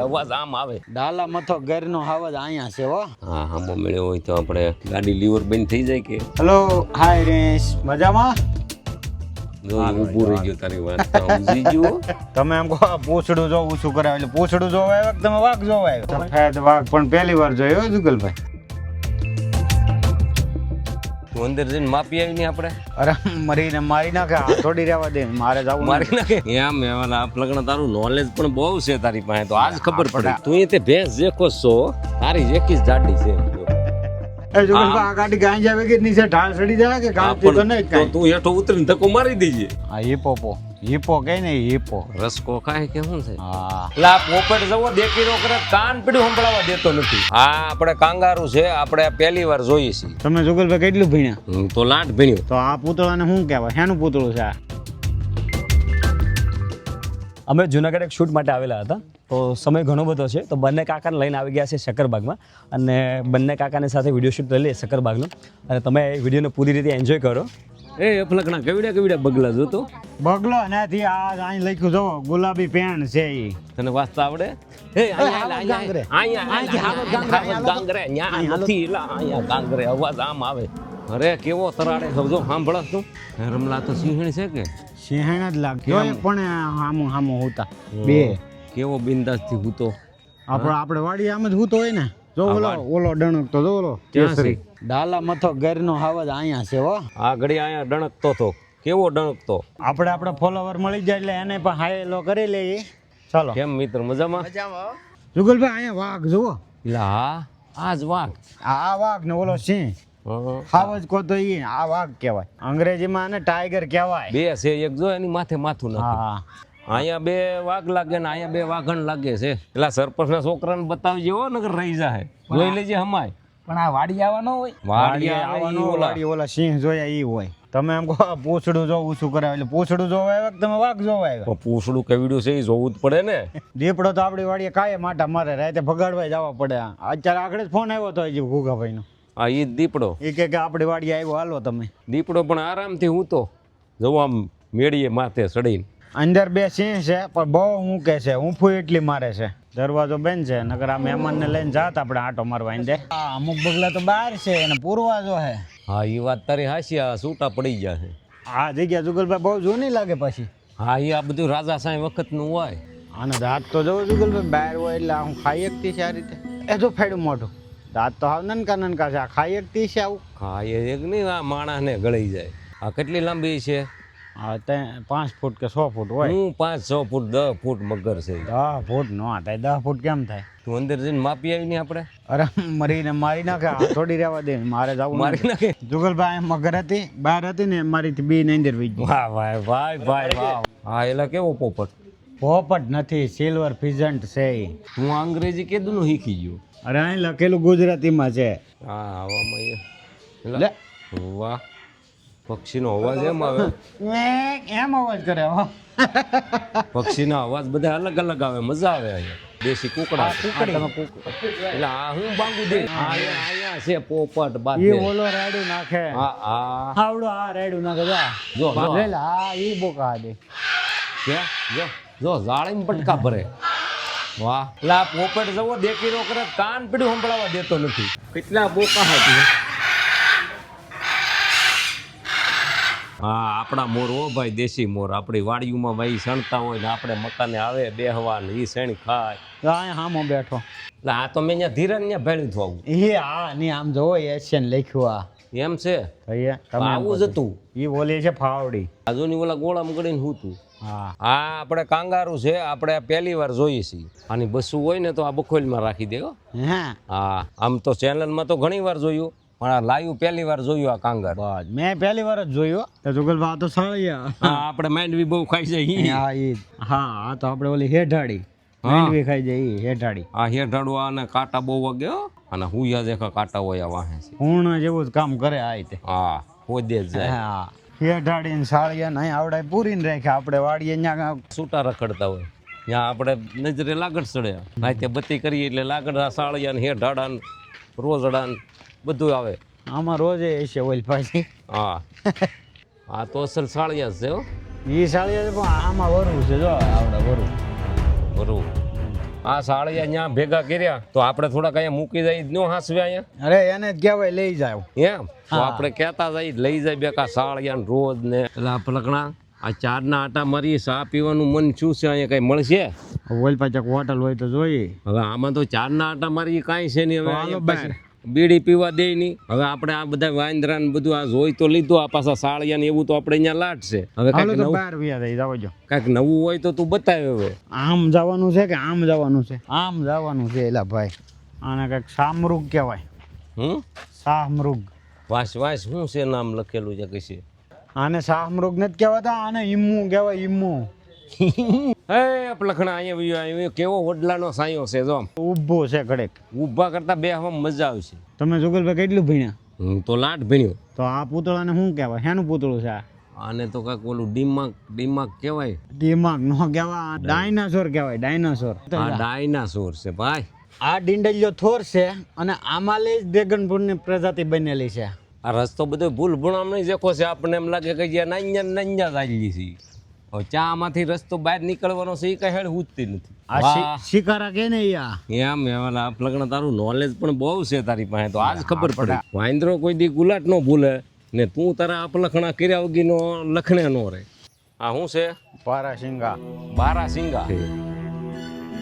અવાજ ડાલા મથો ઘરનો હાવજ અહીંયા છે હો. હા મળ્યો હોય તો આપણે ગાડી લીવર બંધ થઈ જાય કે? હેલો હાય રેશ. મજામાં? જો ઊભું રહી ગયું તારી વાત સમજી તમે એમ કહો પૂછડું જોવું શું કરાવે? એટલે પૂછડું જોવા આવ્યો તમે વાઘ જોવા આવ્યો સફેદ વાઘ પણ પહેલી વાર જોયો હો જુગલભાઈ. તું અંદર જઈને માપી આવી ને આપણે? અરે મરીને મારી નાખે આ થોડી રહેવા દે મારે જવું મારી નાખે? એમ આ લગ્ન તારું નોલેજ પણ બહુ છે તારી પાસે તો આજ ખબર પડે. તું એ તે ભેંસ જેખો છો તારી જેકી જાડી છે. એ જુગલભાઈ આ ગાડી ગાંજ આવે કે નીચે ઢાળ સડી જાય કે ગાંજ તો નહીં તો તું હેઠો ઉતરીને ધક્કો મારી દેજે. હા હિપોપો હિપો કઈ ને હિપો રસકો ખાય કે શું છે? હા. એટલે પોપટ જવો દેખી કરે કાન પીડ્યું સંભળાવા દેતો નથી. હા આપણે કાંગારું છે આપણે પહેલી વાર જોઈએ છીએ. તમે જુગલભાઈ કેટલું ભણ્યા? હું તો લાટ ભણ્યો. તો આ પૂતળાને શું કહેવાય? શેનું પૂતળું છે આ? અમે જુનાગઢ એક શૂટ માટે આવેલા હતા. તો સમય ઘણો બધો છે. તો બંને કાકાને લઈને આવી ગયા છે શક્કરબાગમાં અને બંને કાકાની સાથે વીડિયો શૂટ કરી લઈએ શક્કરબાગનો અને તમે એ વિડીયોને પૂરી રીતે એન્જોય કરો. એ ફલકણા કવિડા કવિડા બગલા જોતો બગલો એનાથી આ અહીં લખ્યું જો ગુલાબી પેન છે એ તને વાંચતા આવડે? એ ગાંગરે. અહીંથી ગાંગરે, ન્યા નથી ગાંગરે અવાજ આમ આવે. અરે કેવો તરાડે સમજો સાંભળસ તું. રમલા તો સિંહણ છે કે? સિંહણ જ લાગ્યો પણ આમ આમ હોતા. બે. કેવો બિંદાસથી હૂતો. આપણે આપણે વાડી આમ જ હૂતો હોય ને. જો ઓલો ઓલો ડણક તો જો ઓલો? કેસરી. ડાલા મથો ઘરનો હાવજ અહીંયા છે હો. આ ઘડી અહીંયા ડણકતો તો. કેવો ડણકતો? આપણે આપણે ફોલોવર મળી જાય એટલે એને પણ હાયલો કરી લઈએ. ચાલો. કેમ મિત્ર મજામાં? જુગલભાઈ અહીંયા વાઘ જુઓ. લા હા આ જ વાઘ. આ વાઘ ને ઓલો સિંહ. હં. હાવજ કો તો ઈ આ વાઘ કહેવાય. અંગ્રેજીમાં આને ટાઈગર કહેવાય. બે છે એક જો એની માથે માથું નથી. હા. અહીંયા બે વાઘ લાગે ને અહીંયા બે વાઘણ લાગે છે. એટલે સરપંચના છોકરાને બતાવી જેવો નગર રહી જાય જોઈ લેજે હમાય. પણ આ વાડી આવવાનો હોય? વાડી આવવાનો ઓલા. વાડી ઓલા સિંહ જોયા ઈ હોય. તમે એમ કહો પૂછડું જોવું શું કરાવે એટલે પૂછડું જોવા આવ્યા કે તમે વાઘ જોવા આવ્યા પૂછડું કેવડું છે એ જોવું જ પડે ને. દીપડો તો આપણી વાડીએ કાંઈ માટા મારે રાતે ભગાડવા જવા પડે અત્યારે આગળ જ ફોન આવ્યો હતો હજી ઘુઘાભાઈનો આ ઈ દીપડો. એ કે કે આપણી વાડી આવ્યો હાલો તમે. દીપડો પણ આરામથી હું તો જવો આમ મેળીએ માથે ચડીને. અંદર બે સિંહ છે પણ બહુ હું કે છે ઊંફું એટલી મારે છે. દરવાજો બેન છે નકર આ મહેમાનને લઈને જાત આપણે આટો મારવા દે આ અમુક બગલા તો બહાર છે અને પૂરવાજો છે હા એ વાત તારી હાસી આ સૂટા પડી ગયા છે. આ જગ્યા જુગલભાઈ બહુ જૂની લાગે પછી. હા એ આ બધું રાજા સાંઈ વખતનું હોય. અને દાંત તો જવું જુગલભાઈ બહાર હોય એટલે હું ખાઈ શકતી છે આ રીતે. એ જો ફેડું મોઢું. દાંત તો હાવ નનકા નનકા છે આ ખાઈ શકતી છે આવું. હા એ એક નહીં આ માણસને ગળી જાય. આ કેટલી લાંબી છે? હા ત્યાં પાંચ ફૂટ કે સો ફૂટ હોય. હું પાંચ છ ફૂટ દસ ફૂટ મગર છે. દસ ફૂટ નો થાય. દસ ફૂટ કેમ થાય? તું અંદર જઈને માપી આવી ને આપણે? અરે મરીને મારી નાખે. થોડી રહેવા દે. મારે જવું મારી. નાખે? જુગલભાઈ મગર હતી બહાર હતી ને મારીથી બી ની અંદર વીજ વાહ ભાઈ ભાઈ ભાઈ વાહ. હા એલા કેવો પોપટ? પોપટ નથી સિલ્વર ફિઝન્ટ છે હું અંગ્રેજી કેદું શીખી ગયો. અરે અહીં લખેલું ગુજરાતીમાં છે. હા એલા, વાહ. પક્ષીનો અવાજ એમ આવે? એમ અવાજ કરે પક્ષીના અવાજ બધા અલગ અલગ આવે મજા આવે અહીંયા. દેશી કુકડા એટલે આ હું બાંગુ દે? અહીંયા છે પોપટ બાદ એ ઓલો રાડું નાખે. હા હા. આવડો આ રાડું નાખે જા. જો લે, હા ઈ બોકા દે કે? જો જો જાળીમ પટકા ભરે. વાહ. લા પોપટ જવો દેખી નો કરે કાન પીડું સંભળાવા દેતો નથી. કેટલા બોકા હતી હા આપણા મોર ઓ ભાઈ દેશી મોર. આપણી વાડીઓમાં ભાઈ સણતા હોય ને આપણે મકાને આવે બેહવા ને ઈ શેણ ખાય. હા હામો બેઠો. એટલે આ તો મેં અહીંયા ધીરે ને ભેળ્યું થવું એ આ ની આમ જોવો એશિયન લખ્યું આ. એમ છે? આવું જ હતું. એ બોલી છે ફાવડી. આજુની ઓલા ગોળા મગડીને હું તું હા. આ આપણે કાંગારું છે આપણે પહેલી વાર જોઈએ છીએ. આની બસું હોય ને તો આ બખોલમાં રાખી દેવો હા. આમ તો ચેનલમાં તો ઘણી વાર જોયું. પણ આ લાઈવ પહેલી વાર જોયું આ કાંગર. બસ મેં પહેલી વાર જ જોયું. તો જુગલભા આ તો સાળિયા. હા આપણે માંડવી બહુ ખાઈ જાય હા એ હા આ તો આપણે ઓલી હેઠાડી. માંડવી ખાઈ જાય ઈ હેઠાડી આ હેઠાડું આને કાંટા બહુ વાગે હો. અને હુયા દેખા કાંટા હોય આ વાહે છે. પૂર્ણ જેવું જ કામ કરે આ રીતે. હા હોદે જ જાય. હા. હેઠાડી ને સાળિયા ને અહીં આવડે પૂરીને રાખે. આપણે વાડીએ ત્યાં છૂટા રખડતા હોય. ત્યાં આપણે નજરે લાગડ ચડે રાતે બત્તી કરીએ એટલે લાગડ આ સાળિયા ને હેઠાડા ને રોજડા ને બધું આવે. આમાં રોજ એ છે ઓઇલ પાછી. હા. આ તો અસલ સાળિયા છે હો. સાળિયા સાળી પણ આમાં વરવું છે જો આવડે વરવું વરવું આ સાળિયા અહીંયા ભેગા કર્યા તો આપણે થોડાક અહીંયા મૂકી જાય ન હાસવે અહીંયા. અરે એને જ કહેવાય લઈ જાવ એમ? તો આપણે કહેતા જાય લઈ જાય બેકા સાળિયા રોજ ને. એટલે પલકણા આ ચારના આટા મરી ચા પીવાનું મન શું છે અહીંયા કઈ મળશે? ઓલ પાછા હોટલ હોય તો જોઈએ. હવે આમાં તો ચારના આટા મારી કાંઈ છે નહીં હવે બહાર. બીડી પીવા દે નહીં. હવે આપણે આ બધા વાંદરા ને બધું આ જોઈ તો લીધું આ પાછા સાળિયા ને એવું તો આપણે અહીંયા લાટશે. હવે કંઈક નવું બહાર વ્યા થઈ જાવ જો. કાંઈક નવું હોય તો તું બતાવે હવે. આમ જવાનું છે કે આમ જવાનું છે? આમ જવાનું છે એલા ભાઈ. આને કંઈક શામૃગ કહેવાય. હમ? શાહમૃગ વાસ વાસ શું છે નામ લખેલું છે કશે? આને શાહમૃગ નથી કહેવાતા આને ઈમુ કહેવાય ઈમુ. હે પલખણા અહીંયા વયો કેવો વડલાનો સાયો છે જો. ઊભો છે ઘડેક. ઊભા કરતા બેહવામાં મજા આવશે. તમે જુગલભાઈ કેટલું ભણ્યા? હું તો લાટ ભીણ્યો. તો આ પૂતળાને શું કહેવાય? શેનું પૂતળું છે આ? આને તો કાંઈક ઓલું ડીમાક ડીમાક કહેવાય. દિમાગ નો કહેવાય ડાયનાસોર કહેવાય ડાયનાસોર. આ ડાયનાસોર છે ભાઈ. આ ડિંડલિયો થોર છે અને આમાં જ ડ્રેગનફ્રૂટની પ્રજાતિ બનેલી છે. આ રસ્તો બધો ભૂલ ભૂણામણી જેખો છે. આપણને એમ લાગે કે જ્યાં નાન્યા નાન્યા ચાલી છે હવે ચામાંથી રસ્તો બહાર નીકળવાનો છે એ કઈ હેડ ઉજતી નથી. આ શિકારા કે ને આ? એમ એવાલા લગ્ન તારું નોલેજ પણ બહુ છે તારી પાસે તો આજ ખબર પડે. વાંદરો કોઈ દી ગુલાટ નો ભૂલે ને તું તારા અપલખણા કર્યા વગીનો લખણે નો રે આ શું છે? બારા સિંગા બારા સિંગા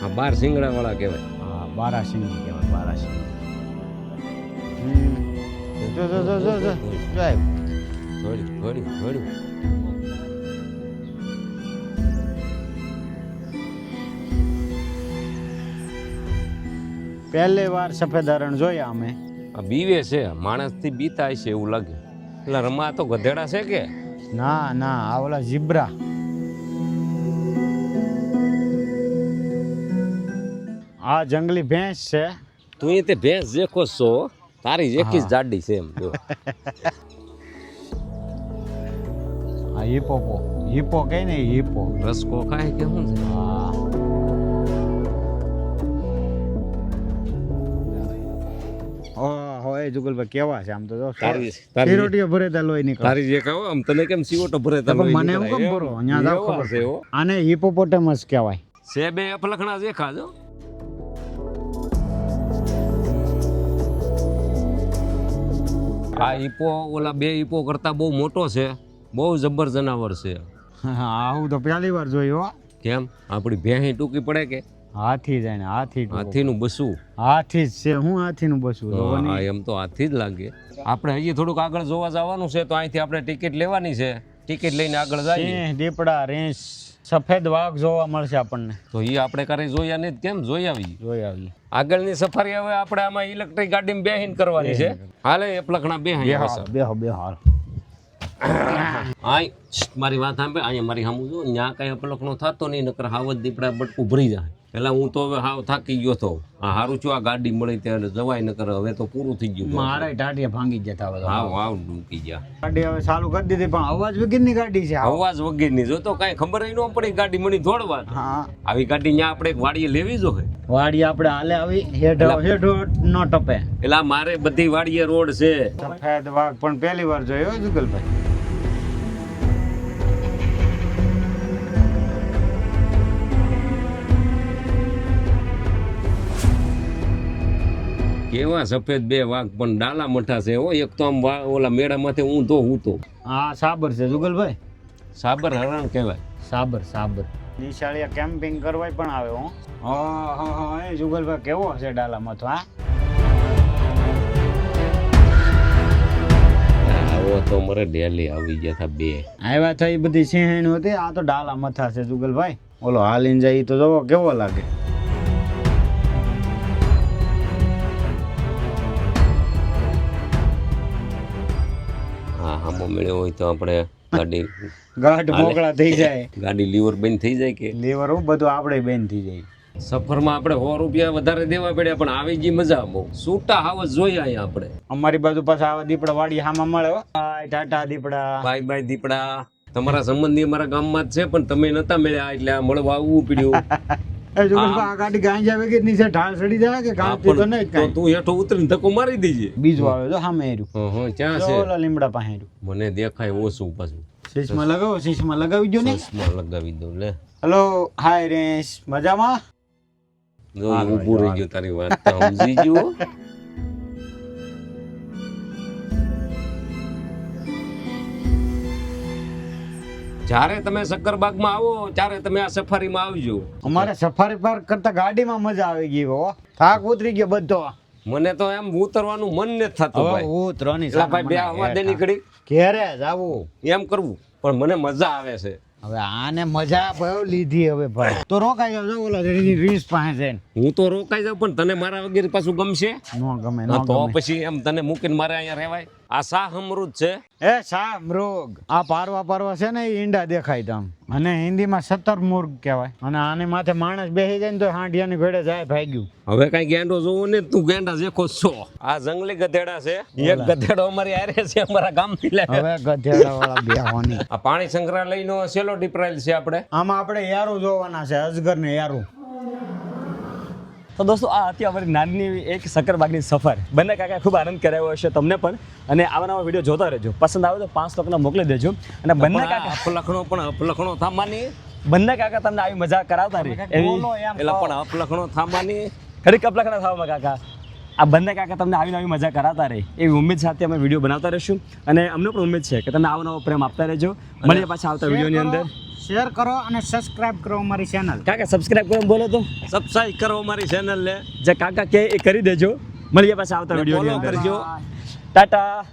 આ બાર સિંગડા વાળા કહેવાય. હા બારા સિંગી કહેવાય બારા સિંગી જો જો જો જો જો. જો આવ્યું. થોડી. પહેલી વાર સફેદ હરણ જોયા અમે. આ બીવે છે માણસથી બીતાય છે એવું લાગે. એટલે રમા તો ગધેડા છે કે? ના ના આવલા જીબ્રા આ જંગલી ભેંસ છે. તું એ તે ભેંસ જેખો છો તારી જેકી જ જાડી છે એમ જો. આ હિપોપો હિપો કઈ ને હિપો રસકો ખાય કે શું છે? હા. જુગલભાઈ કેવા છે? આમ તો જો તારી- તારી- શેરોટીઓ ભરેતા લોહી નીકળે. તારી જે કહો આમ તને કેમ સીવોટો ભરે તો મને એવું કેમ ભરો? અહીંયા જાવ ખબર છે આને હિપોપોટેમસ કહેવાય. છે બે અપલખણા જેખા જો આ ઈપો ઓલા બે ઈપો કરતા બહુ મોટો છે બહુ જબર જનાવર છે. હા હું તો પહેલી વાર જોયું હો. કેમ? આપણી ભેંસી ટૂંકી પડે કે? હાથી જાય ને હાથી હાથી હાથીનું બસું હાથી જ છે હું હાથીનું બસું હા એમ તો હાથી જ લાગે. આપણે હજી થોડુંક આગળ જોવા જવાનું છે તો અહીંથી આપણે ટિકિટ લેવાની છે. ટિકિટ લઈને આગળ જઈએ. દીપડા રેસ સફેદ વાઘ જોવા મળશે આપણને. તો એ આપણે કરે જોયા નહીં કેમ? જોઈ આવી. જોઈ આવી. આગળની સફારી હવે આપણે આમાં ઇલેક્ટ્રિક ગાડીમાં બેહીન કરવાની છે. હાલે એ પ્લખણા બે બેહો બેહો હાલ આય મારી વાત સાંભળે અહીંયા મારી સામું જો ત્યાં કઈ અપલખનો થતો નહીં નકર હાવત દીપડા બટકું ભરી જાય. પેલા હું તો હવે હાવ થાકી ગયો તો. આ હારું છું આ ગાડી મળી ત્યારે જવાય નકર હવે તો પૂરું થઈ ગયું મારે. ટાટિયા ભાંગી જતા બધા. હાવ હાવ ડૂકી ગયા. ગાડી હવે ચાલુ કરી દીધી પણ અવાજ વગરની ગાડી છે. અવાજ વગેરેની જો તો કાંઈ ખબર ન પડી ગાડી મળી દોડવા આવી ગાડી ત્યાં આપણે એક વાડીએ લેવી જો હે. વાડી આપણે હાલે આવી હેઠો હેઠો નો ટપે. એટલે મારે બધી વાડીએ રોડ છે. સફેદ વાઘ પણ પહેલી વાર જોયો જુગલભાઈ? કેવા સફેદ બે વાઘ પણ ડાલા મઠા છે હો. એક તો આમ વા- ઓલા મેળામાંથી ઊંધો ઊંધો હા સાબર છે જુગલભાઈ? સાબર હરણ કહેવાય. સાબર સાબર. નિશાળિયા કેમ્પિંગ કરવાય પણ આવે હો. હા હા હા એ જુગલભાઈ કેવો છે ડાલા તો હા? આવો તો મારે ડેલી આવી ગયા હતા બે. આવ્યા હતા એ બધી સિંહણ હતી આ તો ડાલા મથા છે જુગલભાઈ. ઓલો હાલીન જાય ઈ તો જોવો કેવો લાગે? મેળ્યો હોય તો આપણે ગાડી ગાઢ મોકળા થઈ જાય. ગાડી લીવર બંધ થઈ જાય કે? લીવર હું બધું આપણે બેન થઈ જાય. સફરમાં આપણે સો રૂપિયા વધારે દેવા પડ્યા પણ આવી ગઈ મજા બહુ. સૂટા હાવસ જોઈએ અહીંયા આપણે. અમારી બાજુ પાછા આવા દીપડા વાડી હામાં મળે ટાટા દીપડા. બાય બાય દીપડા. તમારા સંબંધી અમારા ગામમાં જ છે પણ તમે નતા મળ્યા એટલે મળવા આવવું પડ્યું. એ જુગલભાઈ આ ગાડી ગાંજા વેગી નીચે ઢાળ ચડી જાય કે હા, તો પણ નહીં તું હેઠો ઉતરીને ધક્કો મારી દીજે. બીજું આવે સામે હેર્યું. હં, હં, ક્યાં છે? ઓલા લીમડા પાસે હેર્યું. મને દેખાય ઓછું પાછું. શીશમાં લગાવો શીશમાં લગાવી દો ને. લગાવી દો લે. હેલો હાય રેશ મજામાં? જો ઊભું રહી ગયું તારી વાત સમજી ગયો. જ્યારે તમે શક્કરબાગમાં આવો ત્યારે તમે આ સફારીમાં આવજો. અમારે સફારી પાર્ક કરતા ગાડીમાં મજા આવી ગઈ હો. થાક ઉતરી ગયો બધો. મને તો એમ ઉતરવાનું મન નથી થતું ભાઈ. ઉતરવાની એટલે ભાઈ બે આવા દે નીકળી ઘેરે જાવું એમ કરવું પણ મને મજા આવે છે. હવે આને મજા બહુ લીધી હવે ભાઈ. તો રોકાઈ જાવ ઓલા રીસ પાસે જઈને. હું તો રોકાઈ જાવ પણ તને મારા વગેરે પાછું ગમશે? ન ગમે તો પછી એમ તને મૂકીને મારે અહીંયા રહેવાય. આ શાહ અમૃત છે? એ સા મૃગ આ પારવા પારવા છે ને એ ઈંડા દેખાય તમ. અને હિન્દીમાં સત્તર મુર્ગ કહેવાય. અને આની માથે માણસ બેસી જાય ને તો હાંડિયાની ઘોડે જાય ભાગ્યું. હવે કઈ ગેંડો જોવો ને તું ગેંડા દેખો છો. આ જંગલી ગધેડા છે. એક ગધેડો અમારી આરે છે અમારા ગામથી લે. હવે ગધેડા વાળા બેહોની. આ પાણી સંગ્રહાલયનો સેલો ડિપ્રાઇલ છે આપણે. આમાં આપણે યારું જોવાના છે અજગર ને યારું. તો દોસ્તો આ હતી અમારી નાની એક શકરબાગની સફર. બંને કાકા ખૂબ આનંદ કરાવ્યો હશે તમને પણ. અને આવા નવા વીડિયો જોતા રહેજો. પસંદ આવે તો પાંચ લોકોને મોકલી દેજો. અને બંને કાકા અપલખણો પણ અપલખણો થામાની બંને કાકા તમને આવી મજા કરાવતા રહી. એવી એટલે પણ અપલખણો થામાની ખરી કપલખના થવામાં કાકા. આ બંને કાકા તમને આવી નવી મજા કરાવતા રહે. એવી ઉમેદ સાથે અમે વીડિયો બનાવતા રહીશું. અને અમને પણ ઉમેદ છે કે તમે આવો નવો પ્રેમ આપતા રહેજો. મળીએ પાછા આવતા વિડીયોની અંદર. શેર કરો અને સબસ્ક્રાઇબ કરો અમારી ચેનલ કાકા સબસ્ક્રાઇબ કરો બોલો તો. સબસ્ક્રાઇબ કરો અમારી ચેનલ ને. જે કાકા કે એ કરી દેજો. મળીએ પાછા આવતા વીડિયો કરજો. ટાટા.